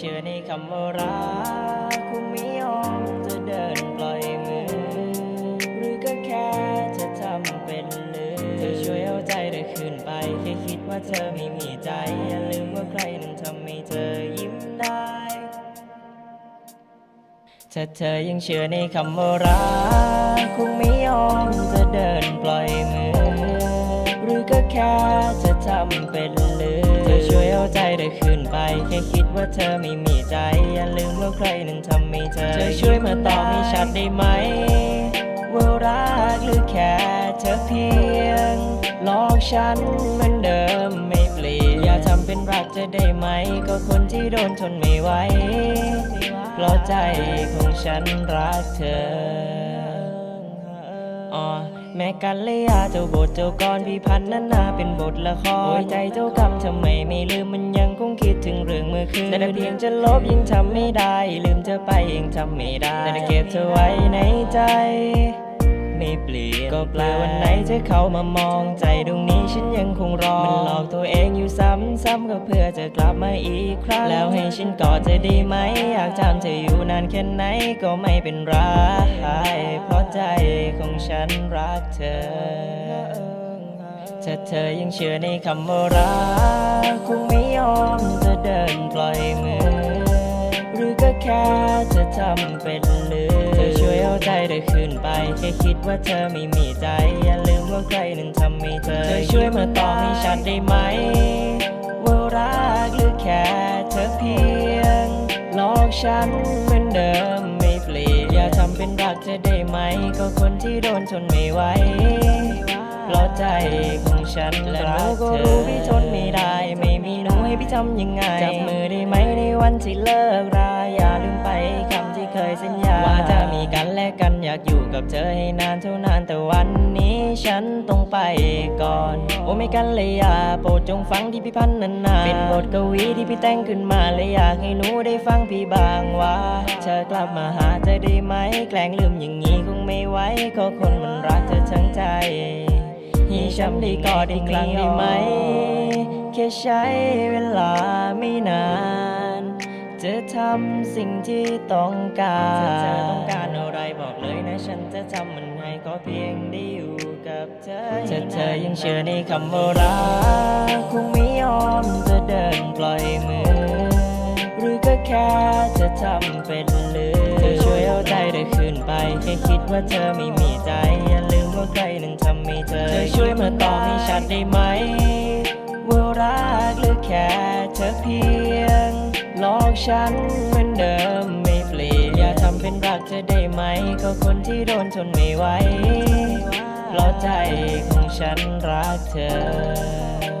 เชื่อในคำว่ารักคงไม่ยอมจะเดินปล่อยมือ หรือก็แค่จะทำเป็นลืมเธอช่วยเอาใจเธอคืนไป แค่คิดว่าเธอไม่มีใจ อย่าลืมว่าใครนั้นทำให้เธอยิ้มได้ถ้าเธอยังเชื่อในคำว่ารักคงไม่ยอมจะเดินปล่อยมือ หรือก็แค่จะทำเป็นลืม เอาใจเธอคืนไป แค่คิดว่าเธอไม่มีใจ อย่าลืมว่าใครนั้นทำให้เธอเธอช่วยมาตอบให้ชัดได้ไหม ว่ารักหรือแค่เธอเพียงหลอกฉันเหมือนเดิมไม่เปลี่ยน อย่าทำเป็นรักจะได้ไหม ก็คนที่โดนทนไม่ไหวเพราะใจของฉันรักเธออ๋อแม้กันเลยอาเจ้าบทเจ้ากรพี่พันธ์นั้นนาเป็นบทละครโอ้ยใจเจ้ากรรมทำไมไม่ลืมมัน แต่ถ้าเพียงจะลบยังทำไม่ได้ ลืมเธอไปยังทำไม่ได้แต่ถ้าเก็บเธอไว้ในใจไม่เปลี่ยนก็แปลวันไหนเธอเข้ามามองใจตรงนี้ฉันยังคงรอ มันหลอกตัวเองอยู่ซ้ำๆก็เพื่อจะกลับมาอีกครั้ง แล้วให้ฉันกอดเธอได้ไหม อยากจำเธออยู่นานแค่ไหนก็ไม่เป็นไรเพราะใจของฉันรักเธอ ถ้าเธอยังเชื่อในคำว่ารักคงไม่ยอม ค่จะทำเป็นลืมเธอช่วยเอาใจเธอคืนไป แค่คิดว่าเธอไม่มีใจ อย่าลืมว่าใครนั้นทำให้เธอ เธอช่วยมาตอบให้ชัดได้ไหม ว่ารักหรือแค่เธอเพียงหลอกฉันเหมือนเดิมไม่เปลี่ยน อย่าทำเป็นรักเธอได้ไหม ก็คนที่โดนทนไม่ไหวเพราะใจของฉันและหนูก็รู้พี่ทนไม่ได้ ให้พี่ทำยังไงจับมือได้ไหมในวันที่เลิกราอย่าลืมไปคำที่เคยสัญญาว่าจะมีกันและกันอยากอยู่กับเธอให้นานเท่านานแต่วันนี้ฉันต้องไปก่อน โอ้ไม่กันเลยอย่าโปรดจงฟังที่พี่พันธ์นั้นนาเป็นบทกวีที่พี่แต่งขึ้นมาเลยอยากให้หนูได้ฟังพี่บางว่า เธอกลับมาหาเธอได้ไหม แกล้งลืมอย่างนี้คงไม่ไหวก็คนมันรักเธอทั้งใจให้ช้ำได้กอดอีกครั้งได้ไหมแค่ใช้เวลาไม่นาน จะทำสิ่งที่ต้องการเธอต้องการอะไรบอกเลยนะฉันจะทำมันให้ก็เพียงได้อยู่กับเธอถ้าเธอยังเชื่อในคำว่ารักคงไม่ยอมจะเดินปล่อยมือ หรือก็แค่จะทำเป็นลืมเธอช่วยเอาใจเธอคืนไปแค่คิดว่าเธอไม่มีใจอย่าลืมว่าใครนั้นทำให้เธอเธอช่วยมาตอบให้ชัดได้ไหม พียงหลอกฉันเหมือนเดิมไม่เปลี่ยนอย่าทำเป็นรักเธอได้ไหม ก็คนที่โดนทนไม่ไหวเพราะใจของฉันรักเธอ